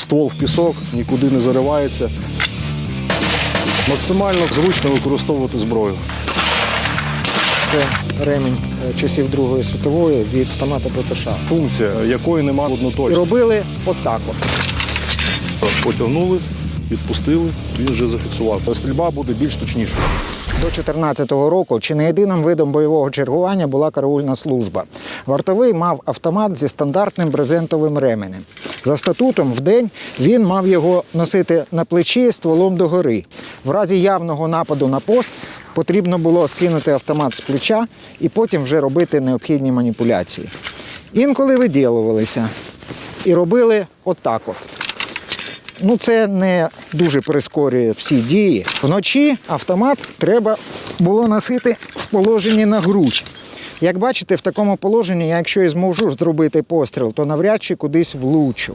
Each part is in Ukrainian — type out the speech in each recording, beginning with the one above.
ствол в пісок, нікуди не заривається. Максимально зручно використовувати зброю. Це ремінь е, часів Другої світової від автомата ППШ. Функція, якої немає одноточно. робили отак от. Потягнули, відпустили, він вже зафіксував. Стрільба буде більш точніша. До 2014 року чи не єдиним видом бойового чергування була караульна служба. Вартовий мав автомат зі стандартним брезентовим ременем. За статутом, в день він мав його носити на плечі стволом догори. В разі явного нападу на пост потрібно було скинути автомат з плеча і потім вже робити необхідні маніпуляції. Інколи виділувалися і робили отак от. Ну, це не дуже прискорює всі дії. Вночі автомат треба було носити в положенні на грудь. Як бачите, в такому положенні, я якщо і зможу зробити постріл, то навряд чи кудись влучу.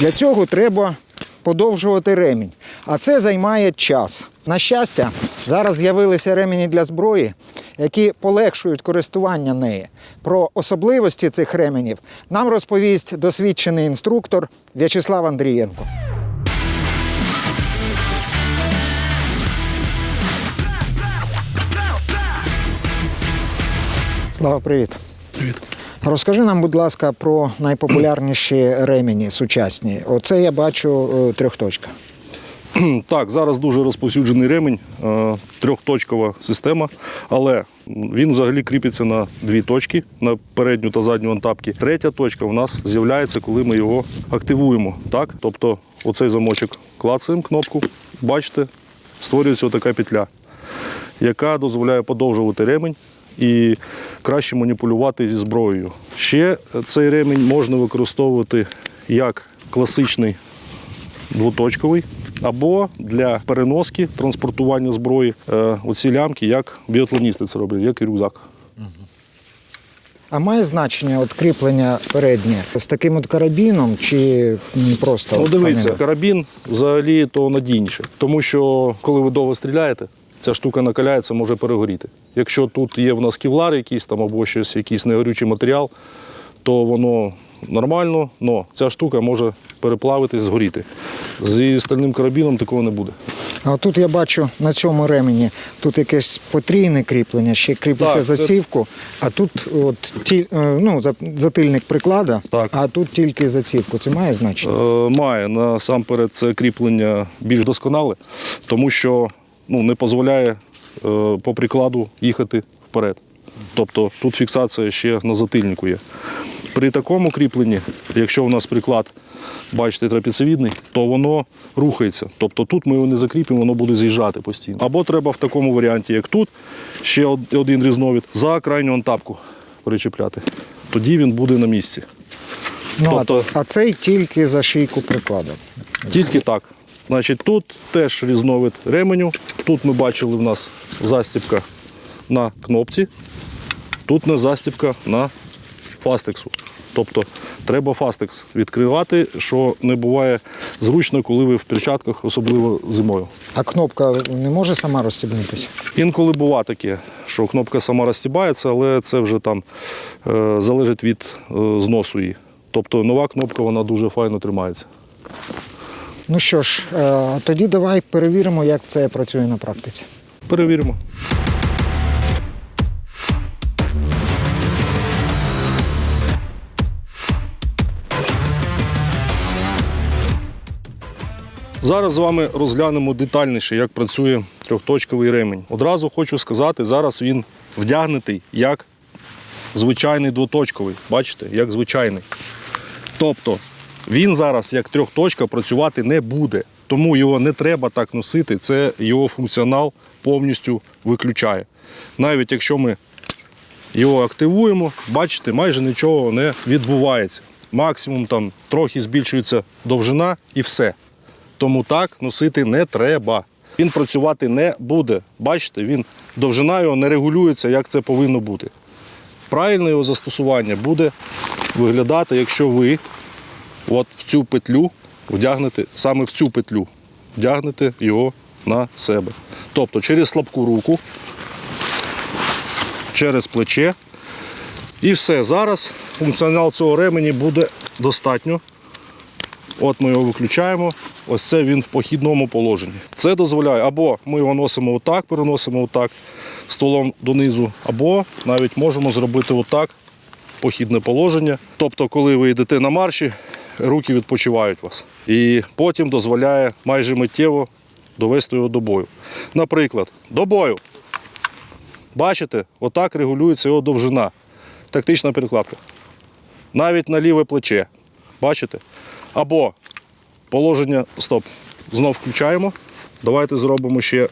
Для цього треба подовжувати ремінь, а це займає час. На щастя, зараз з'явилися ремені для зброї, які полегшують користування нею. Про особливості цих ременів нам розповість досвідчений інструктор В'ячеслав Андрієнко. Слава, привіт. Привіт. Розкажи нам, будь ласка, про найпопулярніші ремені сучасні. Оце я бачу е, трьохточка. Так, зараз дуже розповсюджений ремень, е, трьохточкова система, але він взагалі кріпиться на дві точки на передню та задню антапки. Третя точка у нас з'являється, коли ми його активуємо. Так? Тобто оцей замочок клацаємо кнопку, бачите, створюється така петля, яка дозволяє подовжувати ремень і краще маніпулювати зі зброєю. Ще цей ремень можна використовувати як класичний двоточковий, або для переноски транспортування зброї. Е, оці лямки, як біатлоністи це роблять, як і рюкзак. А має значення от кріплення переднє з таким от карабіном чи просто? Ну, дивіться, карабін взагалі то надійніше, тому що коли ви довго стріляєте, ця штука накаляється, може перегоріти. Якщо тут є в нас кевлар якийсь там або щось, якийсь негорючий матеріал, то воно нормально, але ця штука може переплавитись, згоріти. Зі стальним карабіном такого не буде. А тут я бачу на цьому ремені тут якесь потрійне кріплення, ще кріплеться Так, це- зацівку, а тут от ті, е, ну, затильник приклада, Так. а тут тільки зацівку. Це має значення? Е, Має насамперед це кріплення більш досконале, тому що ну, не дозволяє е, по прикладу їхати вперед. Тобто тут фіксація ще на затильнику є. При такому кріпленні, якщо у нас приклад, бачите, трапецевідний, то воно рухається. Тобто тут ми його не закріпимо, воно буде з'їжджати постійно. Або треба в такому варіанті, як тут, ще один різновид, за крайню антапку причепляти. Тоді він буде на місці. Ну, тобто- а, а цей тільки за шийку приклада. Тільки так. Значить, тут теж різновид ременю. Тут ми бачили в нас застібка на кнопці, тут не застібка на фастексу. Тобто треба фастекс відкривати, що не буває зручно, коли ви в перчатках, особливо зимою. А кнопка не може сама розстібнутися? Інколи буває таке, що кнопка сама розстібається, але це вже там е, залежить від е, зносу її. Тобто нова кнопка вона дуже файно тримається. Ну що ж, е, тоді давай перевіримо, як це працює на практиці. Перевіримо. Зараз з вами розглянемо детальніше, як працює трьохточковий ремень. Одразу хочу сказати, зараз він вдягнутий як звичайний двоточковий. Бачите, як звичайний. Тобто він зараз як трьохточка працювати не буде, тому його не треба так носити. Це його функціонал повністю виключає. Навіть якщо ми його активуємо, бачите, майже нічого не відбувається. Максимум там трохи збільшується довжина і все. Тому так носити не треба. Він працювати не буде. Бачите, він довжина його не регулюється, як це повинно бути. Правильне його застосування буде виглядати, якщо ви от в цю петлю вдягнете, саме в цю петлю, вдягнете його на себе. Тобто через слабку руку, через плече. І все. Зараз функціонал цього ремені буде достатньо От ми його виключаємо. Ось це він в похідному положенні. Це дозволяє, або ми його носимо отак, переносимо отак столом донизу, або навіть можемо зробити отак похідне положення. Тобто, коли ви йдете на марші, руки відпочивають вас. І потім дозволяє майже миттєво довести його до бою. Наприклад, до бою. Бачите, отак регулюється його довжина. Тактична перекладка. Навіть на ліве плече. Бачите? Або положення. Стоп. Знов включаємо. Давайте зробимо ще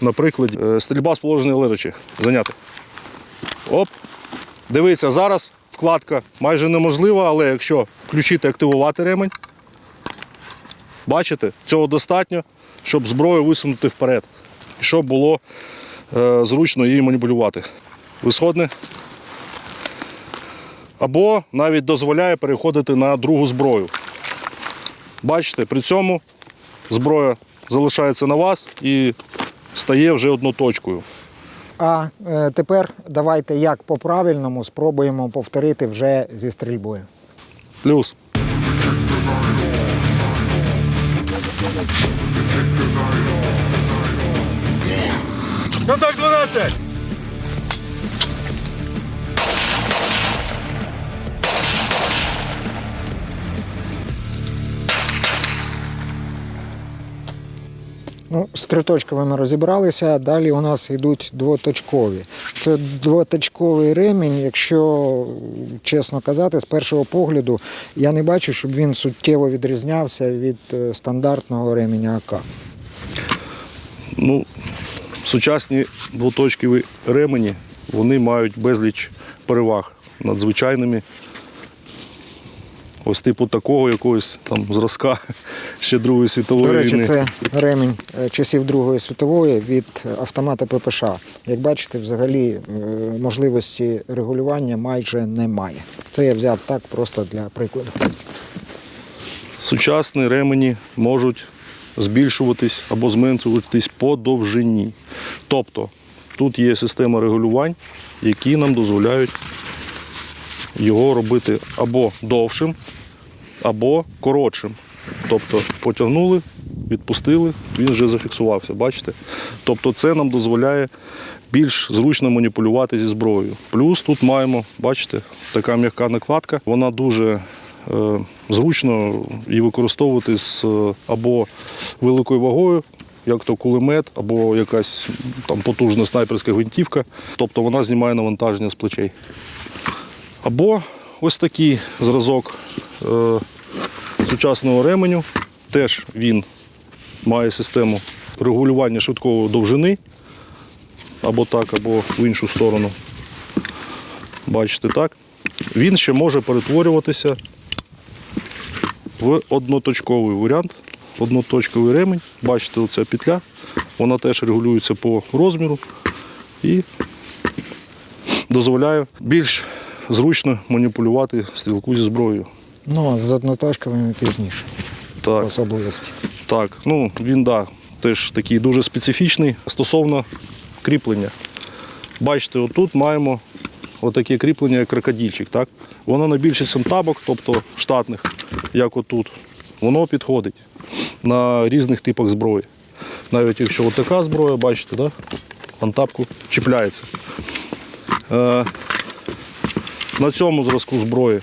на прикладі. Е, Стрільба з положення лежачи. Зайняти. Оп. Дивіться, зараз вкладка майже неможлива, але якщо включити активувати ремень, бачите, цього достатньо, щоб зброю висунути вперед. І щоб було е, зручно її маніпулювати. Висходне. Або навіть дозволяє переходити на другу зброю. Бачите, при цьому зброя залишається на вас і стає вже одноточкою. А е, тепер давайте як по-правильному спробуємо повторити вже зі стрільбою. Плюс. Контакт 12! Ну, з триточковими розібралися, далі у нас йдуть двоточкові. Це двоточковий ремінь, якщо чесно казати, з першого погляду я не бачу, щоб він суттєво відрізнявся від е, стандартного ременя АК. Ну, сучасні двоточкові ремені вони мають безліч переваг над звичайними. Ось типу такого якогось там зразка ще Другої світової До речі, війни. це ремінь е, часів Другої світової від автомата ППШ. Як бачите, взагалі е, можливості регулювання майже немає. Це я взяв так просто для прикладу. Сучасні ремені можуть збільшуватись або зменшуватись по довжині. Тобто тут є система регулювань, які нам дозволяють його робити або довшим, або коротшим. Тобто потягнули, відпустили, він вже зафіксувався. Бачите? Тобто це нам дозволяє більш зручно маніпулювати зі зброєю. Плюс тут маємо, бачите, така м'яка накладка, вона дуже е, зручно її використовувати з е, або великою вагою, як то кулемет, або якась там потужна снайперська гвинтівка. Тобто вона знімає навантаження з плечей. Або ось такий зразок е, сучасного ременю. Теж він має систему регулювання швидкої довжини, або так, або в іншу сторону. Бачите, так? Він ще може перетворюватися в одноточковий варіант. Одноточковий ремень. Бачите, оця петля. Вона теж регулюється по розміру і дозволяє більш зручно маніпулювати стрілку зі зброєю. Ну, а з одноточковими пізніше Так. особливості. Так, ну він да, теж такий дуже специфічний стосовно кріплення. Бачите, отут маємо отаке кріплення, як крокодильчик. Так? Воно на більшість антабок, тобто штатних, як отут, воно підходить на різних типах зброї. Навіть якщо отака зброя, бачите, да? антапку чіпляється. Е, на цьому зразку зброї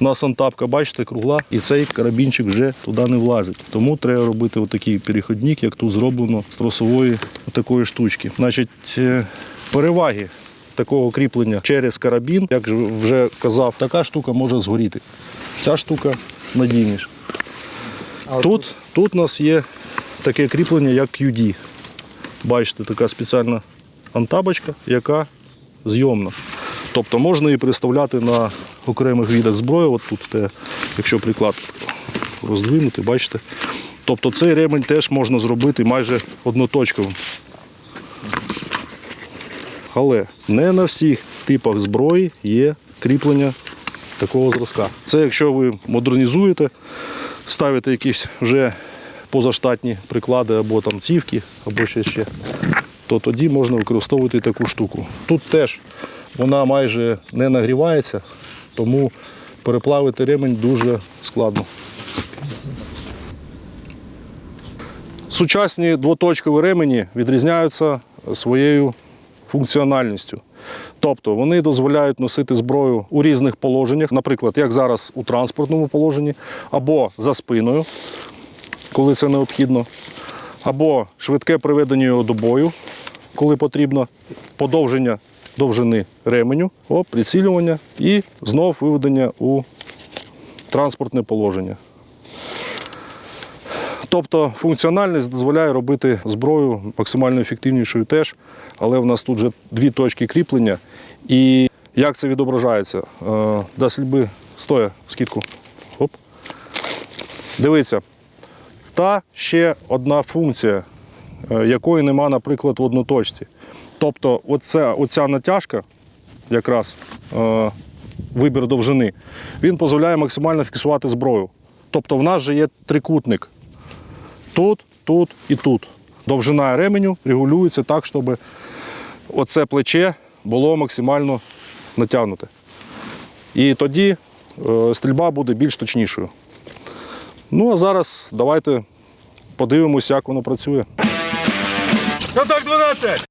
у нас антапка, бачите, кругла, і цей карабінчик вже туди не влазить. Тому треба робити отакий переходник, як тут зроблено з тросової такої штучки. Значить, е, переваги такого кріплення через карабін, як вже казав, така штука може згоріти. Ця штука надійніша. Тут, тут у нас є таке кріплення, як QD. Бачите, така спеціальна антабочка, яка зйомна. Тобто можна її представляти на окремих видах зброї. От тут, те, якщо приклад роздвинути, бачите. Тобто цей ремень теж можна зробити майже одноточковим. Але не на всіх типах зброї є кріплення такого зразка. Це якщо ви модернізуєте, ставите якісь вже позаштатні приклади або там цівки, або ще ще, то тоді можна використовувати таку штуку. Тут теж вона майже не нагрівається, тому переплавити ремень дуже складно. Сучасні двоточкові ремені відрізняються своєю функціональністю. Тобто вони дозволяють носити зброю у різних положеннях, наприклад, як зараз у транспортному положенні, або за спиною, коли це необхідно, або швидке приведення його до бою, коли потрібно, подовження довжини ременю, о, прицілювання і знов виведення у транспортне положення. Тобто функціональність дозволяє робити зброю максимально ефективнішою теж, але в нас тут вже дві точки кріплення. І як це відображається? Е, Дасть льби стоя, скидку. Оп. Дивіться, та ще одна функція, е, якої нема, наприклад, в одноточці. Тобто, оця, оця натяжка, якраз е, вибір довжини, він дозволяє максимально фіксувати зброю. Тобто в нас же є трикутник. Тут, тут і тут. Довжина ременю регулюється так, щоб оце плече було максимально натягнуте. І тоді е, стрільба буде більш точнішою. Ну а зараз давайте подивимося, як воно працює. Контакт 12!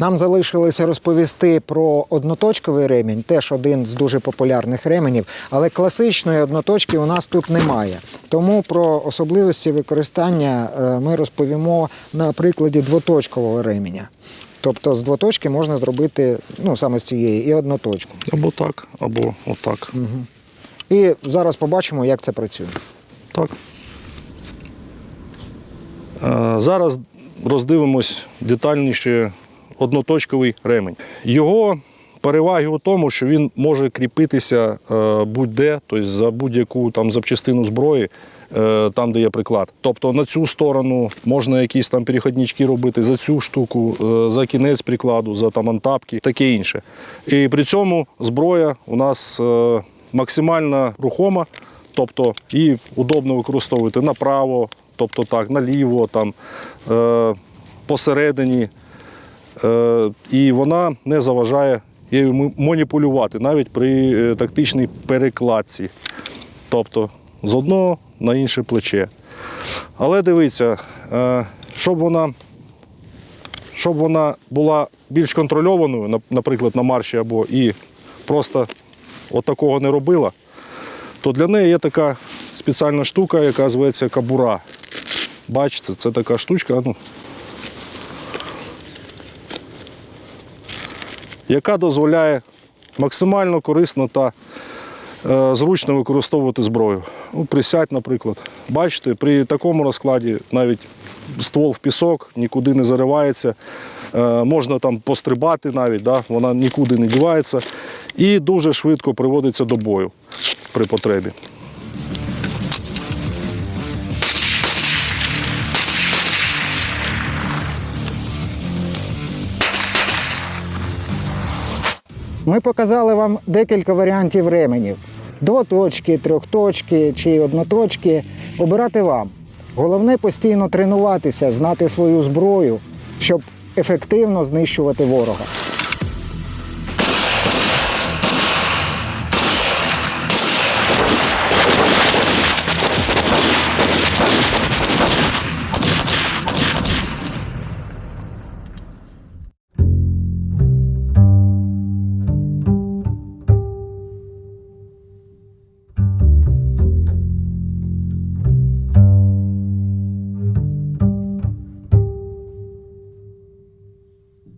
Нам залишилося розповісти про одноточковий ремінь, теж один з дуже популярних ременів, але класичної одноточки у нас тут немає. Тому про особливості використання е, ми розповімо на прикладі двоточкового ременя. Тобто з двоточки можна зробити ну, саме з цієї і одноточку. Або так, або отак. І зараз побачимо, як це працює. Так. Е, Зараз роздивимось детальніше одноточковий ремень. Його переваги у тому, що він може кріпитися е, будь-де, тобто за будь-яку там запчастину зброї, е, там, де є приклад. Тобто на цю сторону можна якісь там переходнички робити, за цю штуку, е, за кінець прикладу, за там антапки, таке інше. І при цьому зброя у нас максимально рухома, тобто її удобно використовувати направо, тобто так, наліво, там, посередині. Е, і вона не заважає її маніпулювати навіть при е, тактичній перекладці. Тобто з одного на інше плече. Але дивіться, е, щоб вона, щоб вона була більш контрольованою, наприклад, на марші або і просто от такого не робила, то для неї є така спеціальна штука, яка зветься кабура. Бачите, це така штучка. Ну, яка дозволяє максимально корисно та е, зручно використовувати зброю. Ну, присядь, наприклад. Бачите, при такому розкладі навіть ствол в пісок нікуди не заривається. Е, можна там пострибати навіть, да? вона нікуди не дівається. І дуже швидко приводиться до бою при потребі. Ми показали вам декілька варіантів ременів: двоточки, трьохточки чи одноточки. Обирати вам. Головне постійно тренуватися, знати свою зброю, щоб ефективно знищувати ворога.